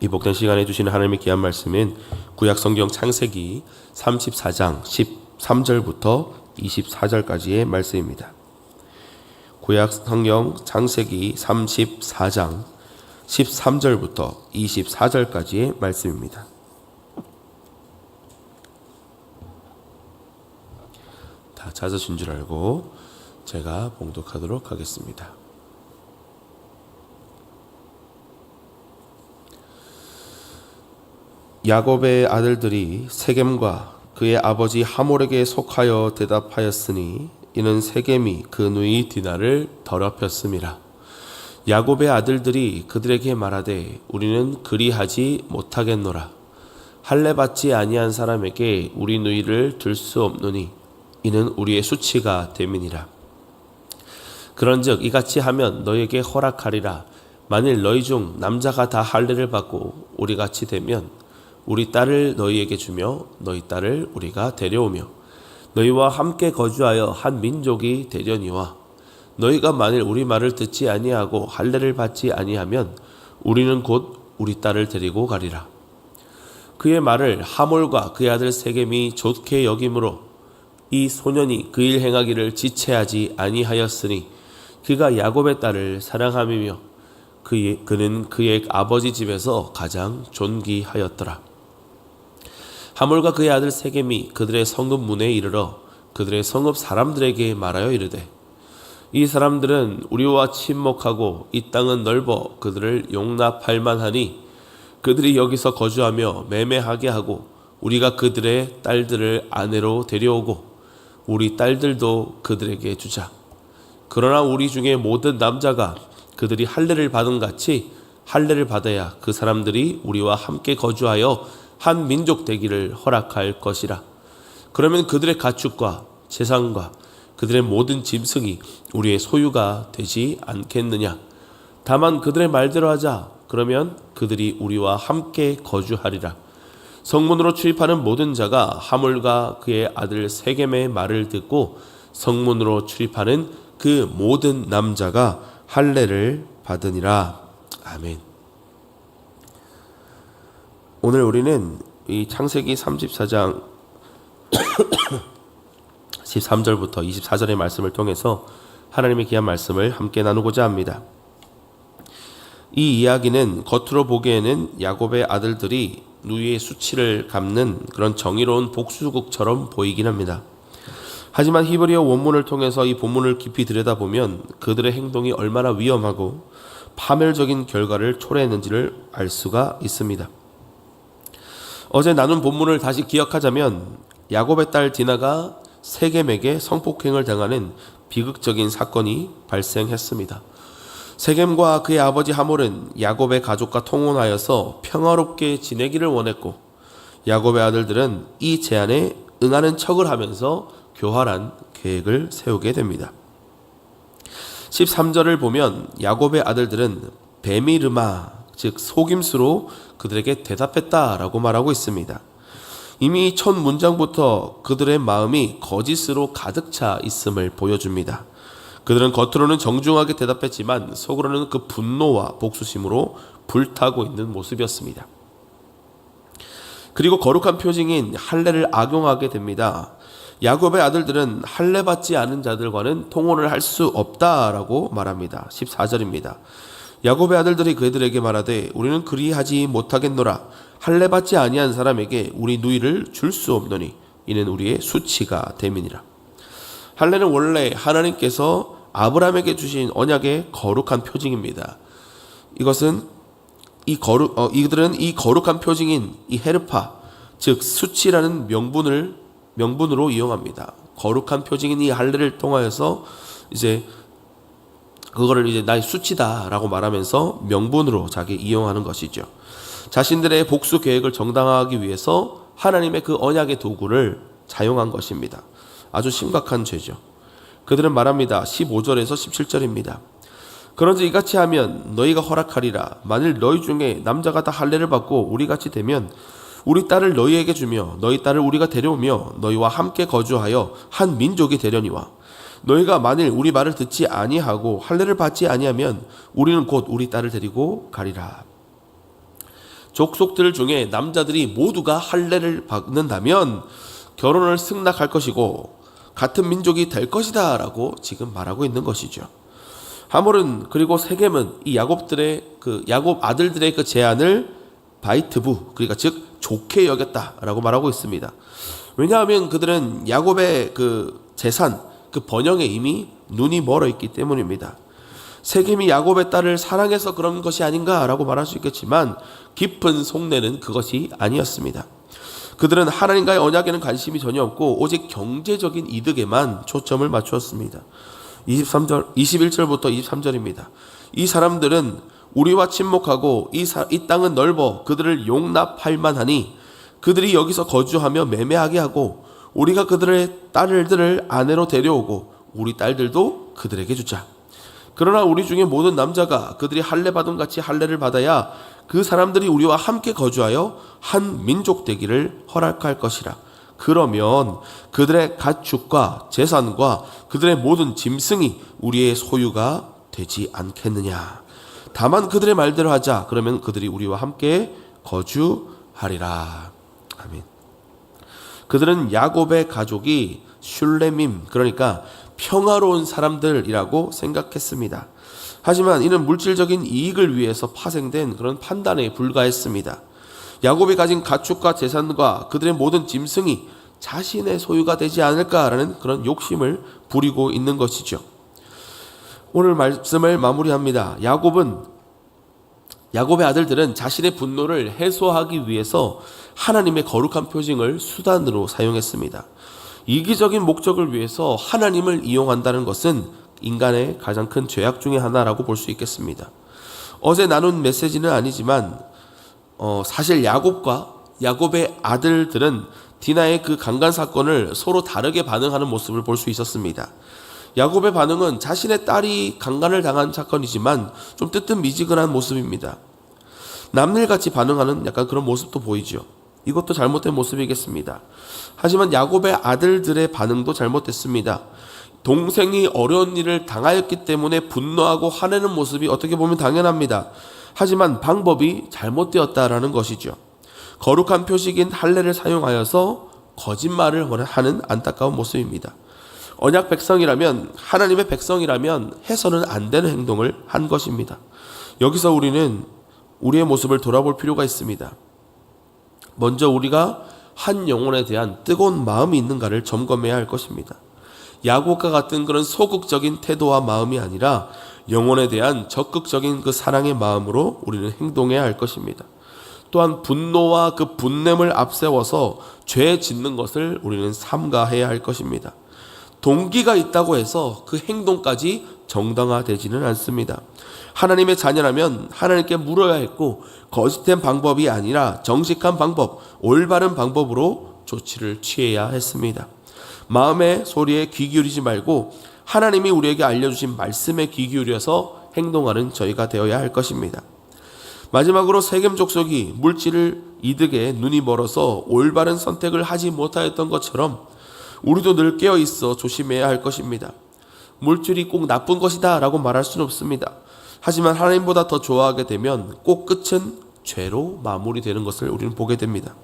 이 복된 시간에 주시는 하나님의 귀한 말씀은 구약 성경 창세기 34장 13절부터 24절까지의 말씀입니다. 구약 성경 창세기 34장 13절부터 24절까지의 말씀입니다. 다 찾으신 줄 알고 제가 봉독하도록 하겠습니다. 야곱의 아들들이 세겜과 그의 아버지 하몰에게 속하여 대답하였으니 이는 세겜이 그 누이 디나를 더럽혔습니다. 야곱의 아들들이 그들에게 말하되 우리는 그리하지 못하겠노라. 할례 받지 아니한 사람에게 우리 누이를 둘 수 없노니 이는 우리의 수치가 됨이니라. 그런즉 이같이 하면 너에게 허락하리라. 만일 너희 중 남자가 다 할례를 받고 우리 같이 되면 우리 딸을 너희에게 주며 너희 딸을 우리가 데려오며 너희와 함께 거주하여 한 민족이 되려니와 너희가 만일 우리 말을 듣지 아니하고 할례를 받지 아니하면 우리는 곧 우리 딸을 데리고 가리라. 그의 말을 하몰과 그의 아들 세겜이 좋게 여김으로 이 소년이 그 일 행하기를 지체하지 아니하였으니 그가 야곱의 딸을 사랑함이며 그 그는 그의 아버지 집에서 가장 존귀하였더라. 하몰과 그의 아들 세겜이 그들의 성읍 문에 이르러 그들의 성읍 사람들에게 말하여 이르되 이 사람들은 우리와 친목하고 이 땅은 넓어 그들을 용납할 만하니 그들이 여기서 거주하며 매매하게 하고 우리가 그들의 딸들을 아내로 데려오고 우리 딸들도 그들에게 주자. 그러나 우리 중에 모든 남자가 그들이 할례를 받은 같이 할례를 받아야 그 사람들이 우리와 함께 거주하여 한 민족 되기를 허락할 것이라. 그러면 그들의 가축과 재산과 그들의 모든 짐승이 우리의 소유가 되지 않겠느냐. 다만 그들의 말대로 하자. 그러면 그들이 우리와 함께 거주하리라. 성문으로 출입하는 모든 자가 하물과 그의 아들 세겜의 말을 듣고 성문으로 출입하는 그 모든 남자가 할례를 받으니라. 아멘. 오늘 우리는 이 창세기 34장 13절부터 24절의 말씀을 통해서 하나님의 귀한 말씀을 함께 나누고자 합니다. 이 이야기는 겉으로 보기에는 야곱의 아들들이 누이의 수치를 갚는 그런 정의로운 복수국처럼 보이긴 합니다. 하지만 히브리어 원문을 통해서 이 본문을 깊이 들여다보면 그들의 행동이 얼마나 위험하고 파멸적인 결과를 초래했는지를 알 수가 있습니다. 어제 나눈 본문을 다시 기억하자면 야곱의 딸 디나가 세겜에게 성폭행을 당하는 비극적인 사건이 발생했습니다. 세겜과 그의 아버지 하몰은 야곱의 가족과 통혼하여서 평화롭게 지내기를 원했고 야곱의 아들들은 이 제안에 응하는 척을 하면서 교활한 계획을 세우게 됩니다. 13절을 보면 야곱의 아들들은 베미르마 즉 속임수로 그들에게 대답했다라고 말하고 있습니다. 이미 첫 문장부터 그들의 마음이 거짓으로 가득 차 있음을 보여줍니다. 그들은 겉으로는 정중하게 대답했지만 속으로는 그 분노와 복수심으로 불타고 있는 모습이었습니다. 그리고 거룩한 표징인 할례를 악용하게 됩니다. 야곱의 아들들은 할례 받지 않은 자들과는 통혼을 할 수 없다라고 말합니다. 14절입니다. 야곱의 아들들이 그들에게 말하되 우리는 그리하지 못하겠노라 할례 받지 아니한 사람에게 우리 누이를 줄 수 없노니 이는 우리의 수치가 됨이니라. 할례는 원래 하나님께서 아브라함에게 주신 언약의 거룩한 표징입니다. 이것은 이 거룩 어, 이들은 이 거룩한 표징인 이 헤르파 즉 수치라는 명분을 명분으로 이용합니다. 거룩한 표징인 이 할례를 통하여서 이제 그거를 이제 나의 수치다라고 말하면서 명분으로 자기 이용하는 것이죠. 자신들의 복수 계획을 정당화하기 위해서 하나님의 그 언약의 도구를 사용한 것입니다. 아주 심각한 죄죠. 그들은 말합니다. 15절에서 17절입니다. 그런지 이같이 하면 너희가 허락하리라. 만일 너희 중에 남자가 다 할례를 받고 우리 같이 되면 우리 딸을 너희에게 주며 너희 딸을 우리가 데려오며 너희와 함께 거주하여 한 민족이 되려니와 너희가 만일 우리 말을 듣지 아니하고 할례를 받지 아니하면 우리는 곧 우리 딸을 데리고 가리라. 족속들 중에 남자들이 모두가 할례를 받는다면 결혼을 승낙할 것이고 같은 민족이 될 것이다라고 지금 말하고 있는 것이죠. 하몰은 그리고 세겜은 이 야곱들의 그 야곱 아들들의 그 제안을 바이트부 그러니까 즉 좋게 여겼다라고 말하고 있습니다. 왜냐하면 그들은 야곱의 그 재산 그 번영에 이미 눈이 멀어 있기 때문입니다. 세겜이 야곱의 딸을 사랑해서 그런 것이 아닌가라고 말할 수 있겠지만 깊은 속내는 그것이 아니었습니다. 그들은 하나님과의 언약에는 관심이 전혀 없고 오직 경제적인 이득에만 초점을 맞추었습니다. 23절 21절부터 23절입니다. 이 사람들은 우리와 친목하고 이, 사, 이 땅은 넓어 그들을 용납할 만하니 그들이 여기서 거주하며 매매하게 하고 우리가 그들의 딸들을 아내로 데려오고 우리 딸들도 그들에게 주자. 그러나 우리 중에 모든 남자가 그들이 할례 받은 같이 할례를 받아야 그 사람들이 우리와 함께 거주하여 한 민족 되기를 허락할 것이라. 그러면 그들의 가축과 재산과 그들의 모든 짐승이 우리의 소유가 되지 않겠느냐. 다만 그들의 말대로 하자. 그러면 그들이 우리와 함께 거주하리라. 아멘. 그들은 야곱의 가족이 슐레밈 그러니까 평화로운 사람들이라고 생각했습니다. 하지만 이는 물질적인 이익을 위해서 파생된 그런 판단에 불과했습니다. 야곱이 가진 가축과 재산과 그들의 모든 짐승이 자신의 소유가 되지 않을까라는 그런 욕심을 부리고 있는 것이죠. 오늘 말씀을 마무리합니다. 야곱은 야곱의 아들들은 자신의 분노를 해소하기 위해서 하나님의 거룩한 표징을 수단으로 사용했습니다. 이기적인 목적을 위해서 하나님을 이용한다는 것은 인간의 가장 큰 죄악 중의 하나라고 볼 수 있겠습니다. 어제 나눈 메시지는 아니지만 어, 사실 야곱과 야곱의 아들들은 디나의 그 강간 사건을 서로 다르게 반응하는 모습을 볼 수 있었습니다. 야곱의 반응은 자신의 딸이 강간을 당한 사건이지만 좀 뜨뜻미지근한 모습입니다. 남일같이 반응하는 약간 그런 모습도 보이죠. 이것도 잘못된 모습이겠습니다. 하지만 야곱의 아들들의 반응도 잘못됐습니다. 동생이 어려운 일을 당하였기 때문에 분노하고 화내는 모습이 어떻게 보면 당연합니다. 하지만 방법이 잘못되었다라는 것이죠. 거룩한 표식인 할례를 사용하여서 거짓말을 하는 안타까운 모습입니다. 언약 백성이라면 하나님의 백성이라면 해서는 안 되는 행동을 한 것입니다. 여기서 우리는 우리의 모습을 돌아볼 필요가 있습니다. 먼저 우리가 한 영혼에 대한 뜨거운 마음이 있는가를 점검해야 할 것입니다. 야곱과 같은 그런 소극적인 태도와 마음이 아니라 영혼에 대한 적극적인 그 사랑의 마음으로 우리는 행동해야 할 것입니다. 또한 분노와 그 분냄을 앞세워서 죄 짓는 것을 우리는 삼가해야 할 것입니다. 동기가 있다고 해서 그 행동까지 정당화되지는 않습니다. 하나님의 자녀라면 하나님께 물어야 했고 거짓된 방법이 아니라 정직한 방법, 올바른 방법으로 조치를 취해야 했습니다. 마음의 소리에 귀 기울이지 말고 하나님이 우리에게 알려주신 말씀에 귀 기울여서 행동하는 저희가 되어야 할 것입니다. 마지막으로 세겜 족속이 물질을 이득에 눈이 멀어서 올바른 선택을 하지 못하였던 것처럼 우리도 늘 깨어 있어 조심해야 할 것입니다. 물질이 꼭 나쁜 것이다 라고 말할 수는 없습니다. 하지만 하나님보다 더 좋아하게 되면 꼭 끝은 죄로 마무리되는 것을 우리는 보게 됩니다.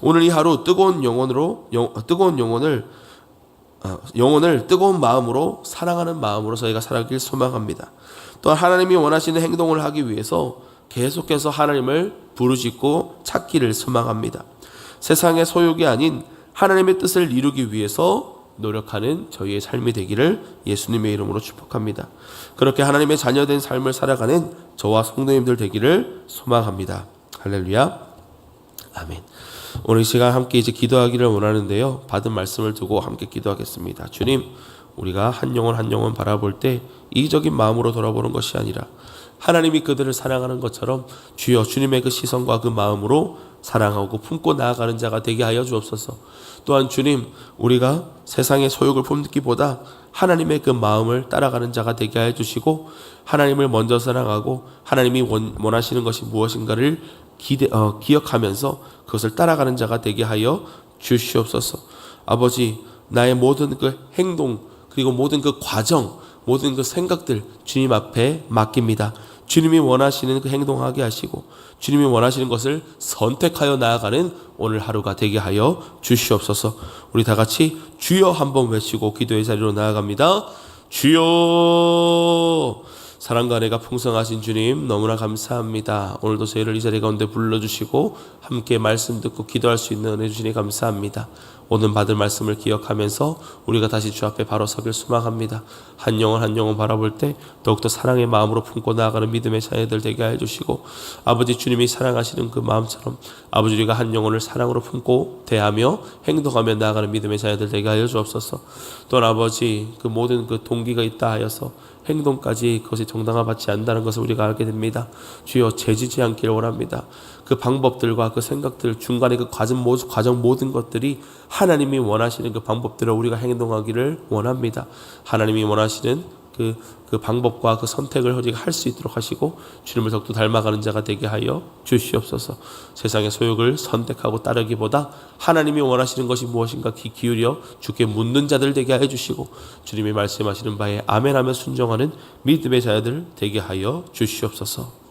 오늘 이 하루 뜨거운 영혼으로 영, 뜨거운 영혼을 어, 영혼을 뜨거운 마음으로 사랑하는 마음으로 저희가 살아길 소망합니다. 또한 하나님이 원하시는 행동을 하기 위해서 계속해서 하나님을 부르짖고 찾기를 소망합니다. 세상의 소욕이 아닌 하나님의 뜻을 이루기 위해서 노력하는 저희의 삶이 되기를 예수님의 이름으로 축복합니다. 그렇게 하나님의 자녀된 삶을 살아가는 저와 성도님들 되기를 소망합니다. 할렐루야. 아멘. 오늘 이 시간 함께 이제 기도하기를 원하는데요. 받은 말씀을 두고 함께 기도하겠습니다. 주님, 우리가 한 영혼 한 영혼 바라볼 때 이기적인 마음으로 돌아보는 것이 아니라 하나님이 그들을 사랑하는 것처럼 주여 주님의 그 시선과 그 마음으로 사랑하고 품고 나아가는 자가 되게 하여 주옵소서. 또한 주님, 우리가 세상의 소욕을 품기보다 하나님의 그 마음을 따라가는 자가 되게 하여 주시고 하나님을 먼저 사랑하고 하나님이 원, 원하시는 것이 무엇인가를 기대, 어, 기억하면서 그것을 따라가는 자가 되게 하여 주시옵소서. 아버지, 나의 모든 그 행동 그리고 모든 그 과정 모든 그 생각들 주님 앞에 맡깁니다. 주님이 원하시는 그 행동하게 하시고 주님이 원하시는 것을 선택하여 나아가는 오늘 하루가 되게 하여 주시옵소서. 우리 다 같이 주여 한번 외치고 기도의 자리로 나아갑니다. 주여 사랑과 은혜가 풍성하신 주님 너무나 감사합니다. 오늘도 저희를 이 자리 가운데 불러주시고 함께 말씀 듣고 기도할 수 있는 은혜 주시니 감사합니다. 오늘 받을 말씀을 기억하면서 우리가 다시 주 앞에 바로 서길 소망합니다. 한 영혼 한 영혼 바라볼 때 더욱더 사랑의 마음으로 품고 나아가는 믿음의 자녀들 되게 해주시고 아버지 주님이 사랑하시는 그 마음처럼 아버지 우리가 한 영혼을 사랑으로 품고 대하며 행동하며 나아가는 믿음의 자녀들 되게 하여 주옵소서. 또한 아버지 그 모든 그 동기가 있다 하여서 행동까지 그것이 정당화받지 않는다는 것을 우리가 알게 됩니다. 주여 재지지 않기를 원합니다. 그 방법들과 그 생각들 중간에 그 과정 모든 과정 모든 것들이 하나님이 원하시는 그 방법대로 우리가 행동하기를 원합니다. 하나님이 원하시는 그, 그 방법과 그 선택을 우리가 할 수 있도록 하시고 주님을 더욱더 닮아가는 자가 되게 하여 주시옵소서. 세상의 소욕을 선택하고 따르기보다 하나님이 원하시는 것이 무엇인가 귀 기울여 주께 묻는 자들 되게 하여 주시고 주님이 말씀하시는 바에 아멘하며 순종하는 믿음의 자들 되게 하여 주시옵소서.